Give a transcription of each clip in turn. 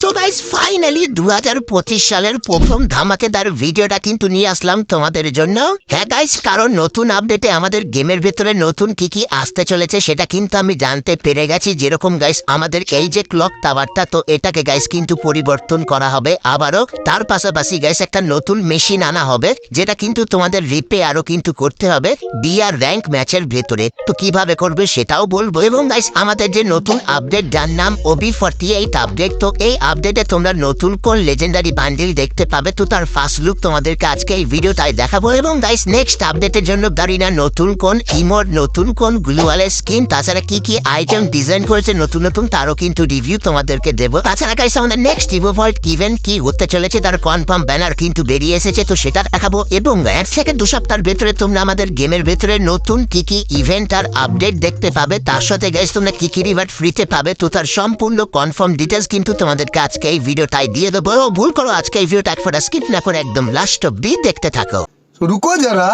Guys finally দু হাজার পঁচিশ সালের প্রথম ধামাকেদার ভিডিওটা কিন্তু নিয়ে আসলাম তোমাদের জন্য। হ্যাঁ গাইস কারণ নতুন আপডেটে আমাদের গেমের ভেতরে নতুন কি কি আসতে চলেছে সেটা কিন্তু আমি জানতে পেরে গেছি। যেরকম গাইস আমাদের এই যে ক্লক টাওয়ারটা তো এটাকে গাইস কিন্তু পরিবর্তন করা হবে আবারও। তার পাশাপাশি গাইস একটা নতুন মেশিন আনা হবে, যেটা কিন্তু তোমাদের রিপেয়ারও কিন্তু করতে হবে বিআর র্যাঙ্ক ম্যাচের ভেতরে। তো কীভাবে করবে সেটাও বলব। এবং গাইস আমাদের যে নতুন আপডেট যার নাম ওবি ফর্টি এইট আপডেট তো এই আপডেটে তোমরা নতুন কোন লেজেন্ডারি বান্ডিল দেখতে পাবে, তো তার ফার্স্ট লুক তোমাদেরকে আজকে এই ভিডিওটাই দেখাবো। এবং গাইস নেক্সট আপডেটের জন্য গাড়িনা নতুন কোন ইমোট নতুন কোন গ্লুয়ালের স্কিন তাছাড়া কি কি আইটেম ডিজাইন করেছে নতুন নতুন, তারও কিন্তু রিভিউ তোমাদেরকে দেবো। তাছাড়া গাইস আমাদের নেক্সট ইভোভল্ট ইভেন্ট কি হতে চলেছে, তার কনফার্ম ব্যানার কিন্তু বেরিয়ে এসেছে, তো সেটা দেখাবো। এবং এক থেকে দু সপ্তাহের ভেতরে তোমরা আমাদের গেমের ভেতরে নতুন কি কি ইভেন্ট আর আপডেট দেখতে পাবে, তার সাথে গাইস তোমরা কি কি রিভার্ট ফ্রিতে পাবে, তো তার সম্পূর্ণ কনফার্ম ডিটেলস কিন্তু তোমাদেরকে আজকে এই ভিডিওটাই দিয়ে দেবো। ভুল করো আজকে এই ভিডিওটা একবার স্কিপ না করে একদম লাস্ট অবধি দেখতে থাকো। রুকো যারা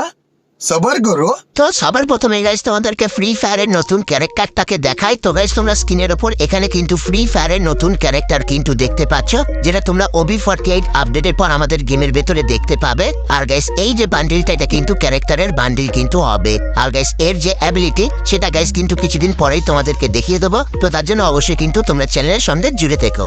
সবার করো। তো সবার প্রথমে গাইজ তোমাদেরকে ফ্রি ফায়ারের নতুন ক্যারেক্টারটাকে দেখাই। তো গাইজ তোমরা স্ক্রিনের ওপর এখানে কিন্তু ফ্রি ফায়ারের নতুন ক্যারেক্টার কিন্তু দেখতে পাচ্ছ যেটা তোমরা ওবি ফর্টি এইট আপডেটের পর আমাদের গেমের ভেতরে দেখতে পাবে। আর গাইজ এই যে বান্ডিলটা এটা কিন্তু ক্যারেক্টারের বান্ডিল কিন্তু হবে। আর গাইজ এর যে অ্যাবিলিটি সেটা গাইজ কিন্তু কিছুদিন পরেই তোমাদেরকে দেখিয়ে দেবো। তো তার জন্য অবশ্যই কিন্তু তোমরা চ্যানেলের সঙ্গে জুড়ে থেকো।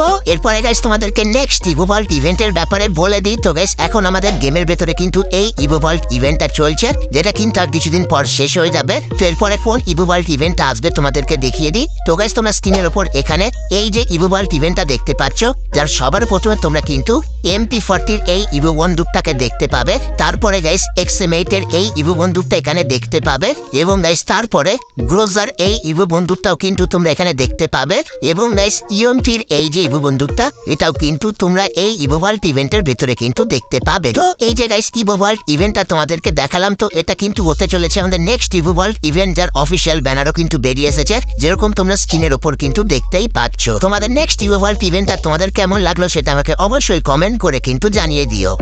তো? এরপরে গাইস তোমাদেরকে নেক্সট ইভোভল্ট ইভেন্টের ব্যাপারে বলে দিই। তো গাইস এখন আমাদের গেমের ভেতরে কিন্তু এই ইভোভল্ট ইভেন্টটা চলছে, যেটা কিন্তু আর কিছুদিন পর শেষ হয়ে যাবে। তো এরপরে কোন ইভোভল্ট ইভেন্ট আসবে তোমাদেরকে দেখিয়ে দিই। তো গাইস তোমরা স্ক্রিনের ওপর এখানে এই যে ইভোভল্ট ইভেন্টটা দেখতে পাচ্ছ, যার সবার প্রথমে তোমরা কিন্তু এমপি ফর্টির এই ইভো বন্দুকটাকে দেখতে পাবে। তারপরে গাইস এক্সএমএইটের এই ইভো বন্দুকটা এখানে দেখতে পাবে এবং গাইস তারপরে গ্রোজার এই ইভো বন্দুকটাও কিন্তু তোমরা এখানে দেখতে পাবে এবং গাইস ইএমটির এই যে ইভো বন্দুকটা? এটাও কিন্তু তোমরা এই ইভোভাল্ট ইভেন্টের ভেতরে কিন্তু দেখতে পাবে। তো? এই যে গাইস ইভোভাল্ট ইভেন্টটা তোমাদেরকে দেখালাম তো এটা কিন্তু হতে চলেছে আমাদের নেক্সট ইভোভাল্ট ইভেন্ট যার অফিসিয়াল ব্যানারও কিন্তু বেরিয়ে এসেছে। যেরকম তোমরা স্ক্রিনের ওপর কিন্তু দেখতেই পাচ্ছ। তোমাদের নেক্সট ইভোভাল্ট ইভেন্টটা তোমাদের কেমন লাগল সেটা আমাকে অবশ্যই কমেন্ট করে কিন্তু জানিয়ে দিও।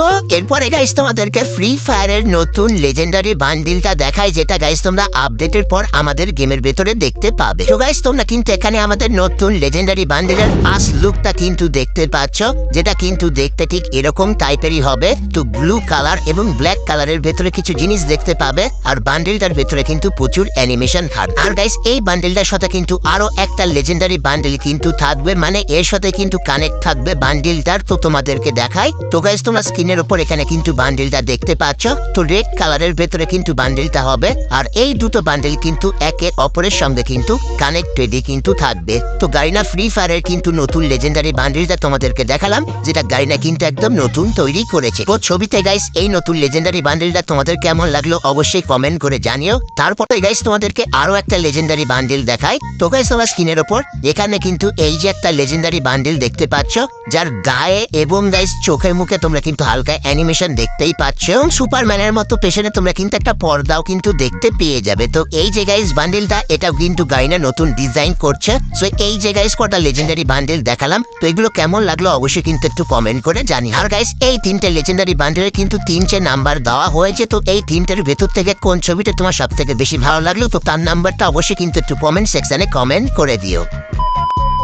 তো, এরপরে গাইস তোমাদেরকে ফ্রি ফায়ারের নতুন লেজেন্ডারি বান্ডিলটা দেখায় যেটা গাইস তোমরা আপডেটের পর আমাদের গেমের ভেতরে দেখতে পাবে। তো গাইস তোমরা কিন্তু এখানে আমাদের নতুন লেজেন্ডারি বান্ডিলের ফার্স্ট লুকটা কিন্তু দেখতে পাচ্ছ, যেটা কিন্তু দেখতে ঠিক এরকম টাইপেরই হবে। তো ব্লু কালার এবং ব্ল্যাক কালারের ভেতরে কিছু জিনিস দেখতে পাবে, আর বান্ডিলটার ভেতরে কিন্তু প্রচুর অ্যানিমেশন থাকবে। আর গাইস এই বান্ডিলটার সাথে কিন্তু আরও একটা লেজেন্ডারি বান্ডিল কিন্তু থাকবে মানে এর সাথে কিন্তু কানেক্ট থাকবে বান্ডিলটার তো তোমাদেরকে দেখাই। তো গাইস তোমরা স্ক্রিনের উপর এখানে কিন্তু বান্ডিলটা দেখতে পাচ্ছ। তো রেড কালারের ভেতরে কিন্তু বান্ডিলটা হবে। আর এই দুটো বান্ডিল কিন্তু একে অপরের সঙ্গে কিন্তু কানেক্টেডই কিন্তু থাকবে। তো গাড়িনা ফ্রি ফায়ারের কিন্তু নতুন লেজেন্ডারি বান্ডিলটা তোমাদেরকে দেখালাম, যেটা গাড়িনা কিন্তু একদম নতুন তৈরি করেছে। তো ছবিতে গাইস এই নতুন লেজেন্ডারি বান্ডিলটা তোমাদের কেমন লাগল অবশ্যই কমেন্ট করে জানিও। তারপরে গাইস তোমাদেরকে আরও একটা লেজেন্ডারি বান্ডিল দেখাই। তো গাইস তোমার স্ক্রিনের ওপর এখানে কিন্তু এই যে একটা লেজেন্ডারি বান্ডিল দেখতে পাচ্ছ, যার গায়ে এবং গাইস চোখে মুখে তোমরা কিন্তু হালকা অ্যানিমেশন দেখতেই পাচ্ছ। এবং সুপারম্যানের মতো পেছনে তোমরা কিন্তু একটা পর্দাও কিন্তু দেখতে পেয়ে যাবে। তো এই যে গাইস বান্ডিলটা এটাও কিন্তু গাইনা নতুন ডিজাইন করছে। সো এই যে গাইস কটা লেজেন্ডারি বান্ডিল দেখালাম। তো এগুলো কেমন লাগল অবশ্যই কিন্তু একটু কমেন্ট করে জানি। আর গাইস এই তিনটে লেজেন্ডারি বান্ডিলে কিন্তু তিনটে নাম্বার দেওয়া হয়েছে। তো এই তিনটের ভেতর থেকে কোন ছবিটা তোমার সব থেকে বেশি ভালো লাগল? তো তার নাম্বারটা অবশ্যই কিন্তু একটু কমেন্ট সেকশনে কমেন্ট করে দিও।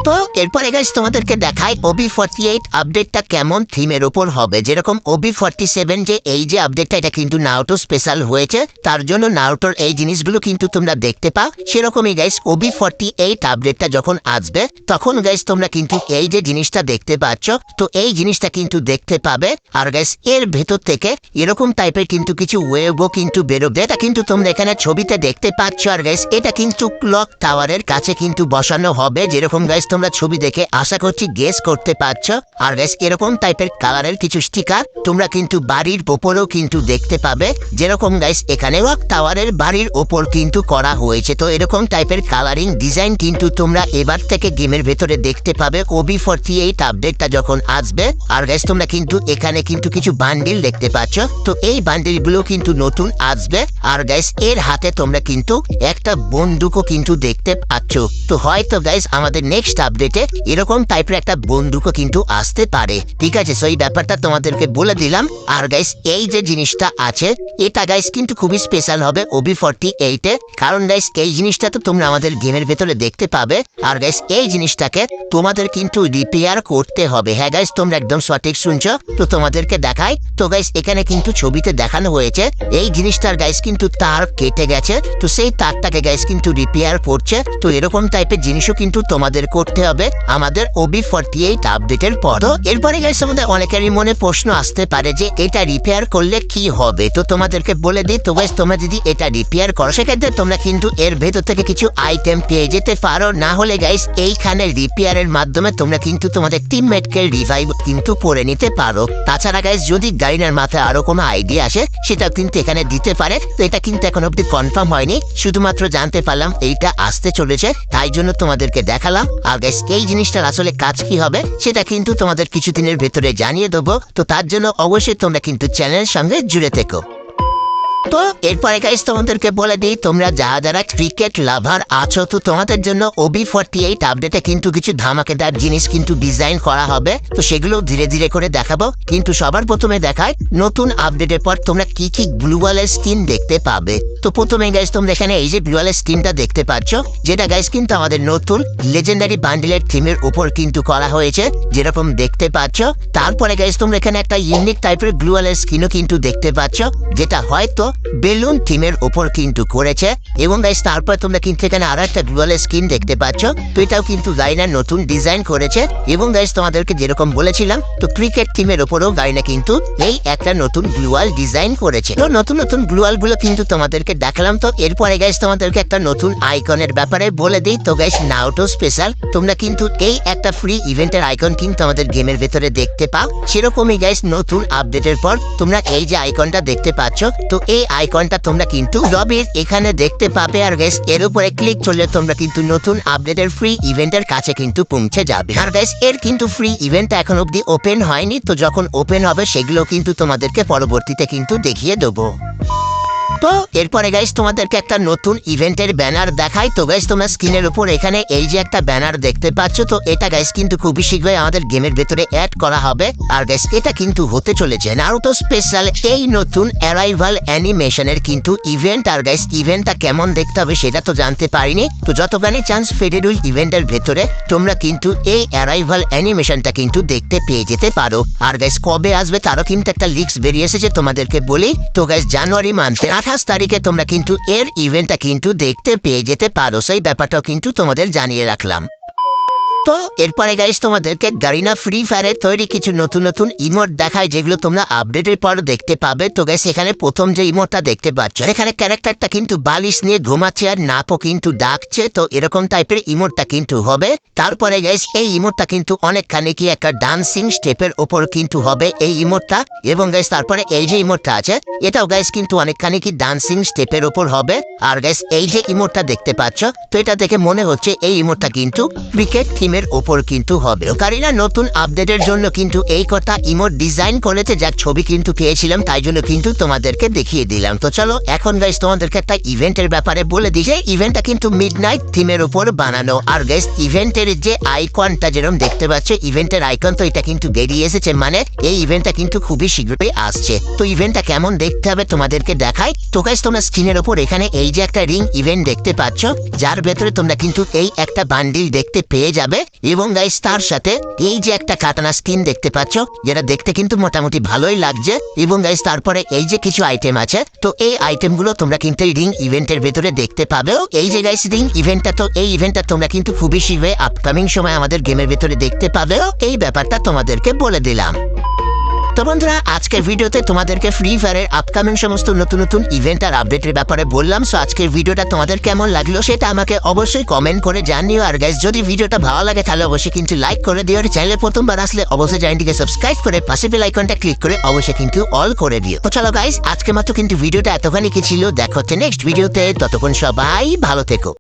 তো, এরপরে গাইস তোমাদেরকে দেখাই ওবি ফর্টি এইট আপডেটটা কেমন থিমের উপর হবে। যেরকম ওবি ফর্টি সেভেন যে এই যে আপডেটটা এটা কিন্তু নাউটো স্পেশাল হয়েছে। তার জন্য নাউটোর এই জিনিসগুলো কিন্তু তোমরা দেখতে পাও। সেরকমই গাইস ওবি ফর্টি এইট আপডেটটা যখন আসবে, তখন গাইস তোমরা কিন্তু এই যে জিনিসটা দেখতে পাচ্ছ, তো এই জিনিসটা কিন্তু দেখতে পাবে। আর গাইস এর ভেতর থেকে এরকম টাইপের কিন্তু কিছু ওয়েবও কিন্তু বেরোবে। এটা কিন্তু তোমরা এখানে ছবিতে দেখতে পাচ্ছ। আর গাইস এটা কিন্তু ক্লক টাওয়ারের কাছে কিন্তু বসানো হবে। যেরকম গাইস তোমরা ছবি দেখে আশা করছি গেস করতে পারছ। আর গাইস এরকম টাইপের কালারের কিছু স্টিকার তোমরা কিন্তু বাড়ির ওপরেও কিন্তু দেখতে পাবে। যেরকম গাইস এখানে ওয়াক টাওয়ারের বাড়ির ওপর কিন্তু করা হয়েছে। তো এরকম টাইপের কালারিং ডিজাইন কিন্তু তোমরা এবার থেকে গেমের ভেতরে দেখতে পাবে। ওবি ফর্টি এইট আপডেটটা যখন আসবে, আর গাইস তোমরা কিন্তু এখানে কিন্তু কিছু বান্ডিল দেখতে পাচ্ছ। তো এই বান্ডিলগুলো কিন্তু নতুন আসবে। আর গাইস এর হাতে তোমরা কিন্তু একটা বন্দুকও কিন্তু দেখতে পাচ্ছ। তো হয়তো গাইস আমাদের নেক্সট আপডেটে এরকম টাইপের একটা বন্দুকও কিন্তু আসতে পারে। ঠিক আছে সো এই ব্যাপারটা তোমাদেরকে বলে দিলাম। আর গাইস এই যে জিনিসটা আছে, এটা গাইস কিন্তু খুবই স্পেশাল হবে ওবি ফর্টি এইটে কারণ গাইস এই জিনিসটা তো তোমরা আমাদের গেমের ভেতরে দেখতে পাবে। আর গাইস এই জিনিসটাকে তোমাদের কিন্তু রিপেয়ার করতে হবে। হ্যাঁ গাইস তোমরা একদম সঠিক শুনছো। তো তোমাদেরকে দেখাই। তো গাইস এখানে কিন্তু ছবিতে দেখানো হয়েছে, এই জিনিসটার গাইস কিন্তু তার কেটে গেছে। তো সেই তারটাকে গাইস কিন্তু রিপেয়ার করছে। তো এরকম টাইপের জিনিসও কিন্তু তোমাদের করতে হবে। আমাদের ওবি ফর্টি এইট আপডেটের পর। তো এরপরে গাইস আমাদের অনেকেরই মনে প্রশ্ন আসতে পারে যে, এটা রিপেয়ার করলে কি হবে? তো তোমাদেরকে বলে দিই, তো গাইস তোমরা যদি এটা রিপেয়ার করো, সেক্ষেত্রে তোমরা কিন্তু এর ভেতর থেকে কিছু আইটেম পেয়ে যেতে পারো। না হলে গাইস এইখানে রিপেয়ারের মাধ্যমে তোমরা কিন্তু তোমাদের টিমমেটকে রিভাইভ কিন্তু করে নিতে পারো। তাছাড়া গাইস যদি গাইনার মাথায় আরও কোনো আইডিয়া আসে সেটা কিন্তু এখানে দিতে পারে। তো এটা কিন্তু এখন অব্দি কনফার্ম হয়নি। শুধুমাত্র জানতে পারলাম, এইটা আসতে চলেছে। তাই জন্য তোমাদেরকে দেখালাম। আর গাইস এই জিনিসটার আসলে কাজ কি হবে, সেটা কিন্তু তোমাদের কিছুদিনের ভেতরে জানিয়ে দেবো। তো তার জন্য অবশ্যই তোমরা কিন্তু চ্যানেলের সঙ্গে জুড়ে থেকো। তো, এরপরে গাইস তোমাদেরকে বলে দিই, তোমরা যারা যারা ক্রিকেট লাভার আছো, তো তোমাদের জন্য ওবি ফর্টি এইট আপডেটে কিন্তু কিছু ধামাকেদার জিনিস কিন্তু ডিজাইন করা হবে। তো সেগুলো ধীরে ধীরে করে দেখাবো। কিন্তু সবার প্রথমে দেখায়, নতুন আপডেটের পর তোমরা কি কি গ্লুয়ালের স্কিন দেখতে পাবে। তো প্রথমে গাইস তোমরা এখানে এই যে গ্লুয়ালের স্কিনটা দেখতে পাচ্ছ, যেটা গাইস কিন্তু আমাদের নতুন লেজেন্ডারি বান্ডিলের থিমের উপর কিন্তু করা হয়েছে, যেরকম দেখতে পাচ্ছ। তারপরে গাইস তোমরা এখানে একটা ইউনিক টাইপের গ্লুয়ালের স্কিনও কিন্তু দেখতে পাচ্ছ, যেটা হয়তো বেলুন থিমের উপর কিন্তু করেছে। এবং গাইস তারপর তোমরা কিন্তু এখানে আরও একটা গ্লুয়াল স্কিন দেখতে পাচ্ছ। তো এটাও কিন্তু গাইনার নতুন ডিজাইন করেছে। এবং গাইস তোমাদেরকে যেরকম বলেছিলাম, তো ক্রিকেট থিমের উপরেও গাইনা কিন্তু এই একটা নতুন গ্লুয়াল ডিজাইন করেছে। তো নতুন নতুন গ্লুয়ালগুলো কিন্তু তোমাদেরকে দেখালাম। তো এরপরে গাইস তোমাদেরকে একটা নতুন আইকনের ব্যাপারে বলে দিই। তো গাইস নাউটো স্পেশাল তোমরা কিন্তু এই একটা ফ্রি ইভেন্টের আইকন কিন্তু আমাদের গেমের ভেতরে দেখতে পাও। সেরকমই গাইস নতুন আপডেটের পর তোমরা এই যে আইকনটা দেখতে পাচ্ছ। তো এই আইকনটা তোমরা কিন্তু লবির এখানে দেখতে পাবে আর গেস এর উপরে ক্লিক করলে তোমরা কিন্তু নতুন আপডেটের ফ্রি ইভেন্টের কাছে কিন্তু পৌঁছে যাবে। আর গেস এর কিন্তু ফ্রি ইভেন্ট এখন অবধি ওপেন হয়নি, তো যখন ওপেন হবে সেগুলো কিন্তু তোমাদেরকে পরবর্তীতে কিন্তু দেখিয়ে দেবো। তো এরপরে গাইস তোমাদেরকে একটা নতুন ইভেন্টের ব্যানার দেখাই। তো গাইস তোমরা স্ক্রিনের উপর এখানে এই যে একটা ব্যানার দেখতে পাচ্ছ, তো এটা গাইস কিন্তু খুবই শীঘ্রই আমাদের গেমের ভেতরে অ্যাড করা হবে। আর গাইস এটা কিন্তু হতে চলেছে। নারুতো স্পেশাল এই নতুন অ্যারাইভাল অ্যানিমেশনের কিন্তু ইভেন্ট আর গাইস ইভেন্টটা কেমন দেখতে হবে সেটা তো জানতে পারিনি। তো যতখানি চান্স ফেডেরুল ইভেন্টের ভেতরে, তোমরা কিন্তু এই অ্যারাইভাল অ্যানিমেশনটা কিন্তু দেখতে পেয়ে যেতে পারো। আর গাইস কবে আসবে তারও কিন্তু একটা লিক্স বেরিয়ে এসেছে, তোমাদেরকে বলি। তো গাইস জানুয়ারি মান্থে তারিখে তোমরা কিন্তু এর ইভেন্টটা কিন্তু দেখতে পেয়ে যেতে পারো। সেই ব্যাপারটাও কিন্তু তোমাদের জানিয়ে রাখলাম। তো এরপরে গাইস তোমাদেরকে গারিনা ফ্রি ফায়ারের তৈরি কিছু নতুন নতুন ইমোট দেখায়, যেগুলো তোমরা আপডেটের পর দেখতে পাবে। তো গাইস এখানে প্রথম যে ইমোটটা দেখতে পাচ্ছ, এখানে ক্যারেক্টারটা কিন্তু বালিশ নিয়ে ঘুমাচ্ছে আর নাপও কিন্তু ডাকছে। তো এরকম টাইপের ইমোটটা কিন্তু হবে। তারপরে গাইস এই ইমোটটা কিন্তু অনেকখানি কি একটা ডান্সিং স্টেপের ওপর কিন্তু হবে এই ইমোটটা এবং গাইস তারপরে এই যে ইমোটটা আছে, এটাও গাইস কিন্তু অনেকখানি কি ডান্সিং স্টেপের ওপর হবে। আর গাইস এই যে ইমোটটা দেখতে পাচ্ছ, তো এটা দেখে মনে হচ্ছে এই ইমোটটা কিন্তু ক্রিকেট থিমের ওপর কিন্তু হবে। কারিনা নতুন আপডেটের জন্য কিন্তু এই কথা ইমোট ডিজাইন করেছে, যার ছবি কিন্তু পেয়েছিলাম, তাই জন্য কিন্তু তোমাদেরকে দেখিয়ে দিলাম। তো চলো, এখন গাইস তোমাদেরকে একটা ইভেন্টের ব্যাপারে বলে দিই, যে ইভেন্টটা কিন্তু মিডনাইট থিমের উপর বানানো। আর গাইস ইভেন্টের যে আইকনটা যেরকম দেখতে পাচ্ছ, ইভেন্টের আইকন তো এটা কিন্তু বেরিয়ে এসেছে মানে এই ইভেন্টটা কিন্তু খুবই শীঘ্রই আসছে। তো ইভেন্টটা কেমন দেখতে হবে তোমাদেরকে দেখাই। তো গাইস তোমরা স্ক্রিনের উপর এখানে এই যে একটা রিং ইভেন্ট দেখতে পাচ্ছ, যার ভেতরে তোমরা কিন্তু এই একটা বান্ডিল দেখতে পেয়ে যাবে। এবং গাইস তার সাথে এই যে একটা কাটানা স্কিন দেখতে পাচ্ছ, যেটা দেখতে কিন্তু মোটামুটি ভালোই লাগছে। এবং গাইস তারপরে এই যে কিছু আইটেম আছে, তো এই আইটেমগুলো তোমরা কিন্তু রিং ইভেন্টের ভেতরে দেখতে পাবে। এই যে গাইস রিং ইভেন্টটা তো, এই ইভেন্টটা তোমরা কিন্তু খুবই শীঘ্রই আপকামিং সময় আমাদের গেমের ভেতরে দেখতে পাবে। এই ব্যাপারটা তোমাদেরকে বলে দিলাম। তো বন্ধুরা, আজকের ভিডিওতে তোমাদেরকে ফ্রি ফায়ারের আপকামিং সমস্ত নতুন নতুন ইভেন্ট আর আপডেটের ব্যাপারে বললাম। সো আজকের ভিডিওটা তোমাদের কেমন লাগল সেটা আমাকে অবশ্যই কমেন্ট করে জানিও। আর গাইজ যদি ভিডিওটা ভালো লাগে, তাহলে অবশ্যই কিন্তু লাইক করে দিও। আর চ্যানেলে প্রথমবার আসলে অবশ্যই চ্যানেলটিকে সাবস্ক্রাইব করে পাশে বেল আইকনটা ক্লিক করে অবশ্যই কিন্তু অল করে দিও। তো চলো গাইজ আজকে মাত্র কিন্তু ভিডিওটা এতখানি কি ছিল? দেখো নেক্সট ভিডিওতে ততক্ষণ সবাই ভালো থেকো।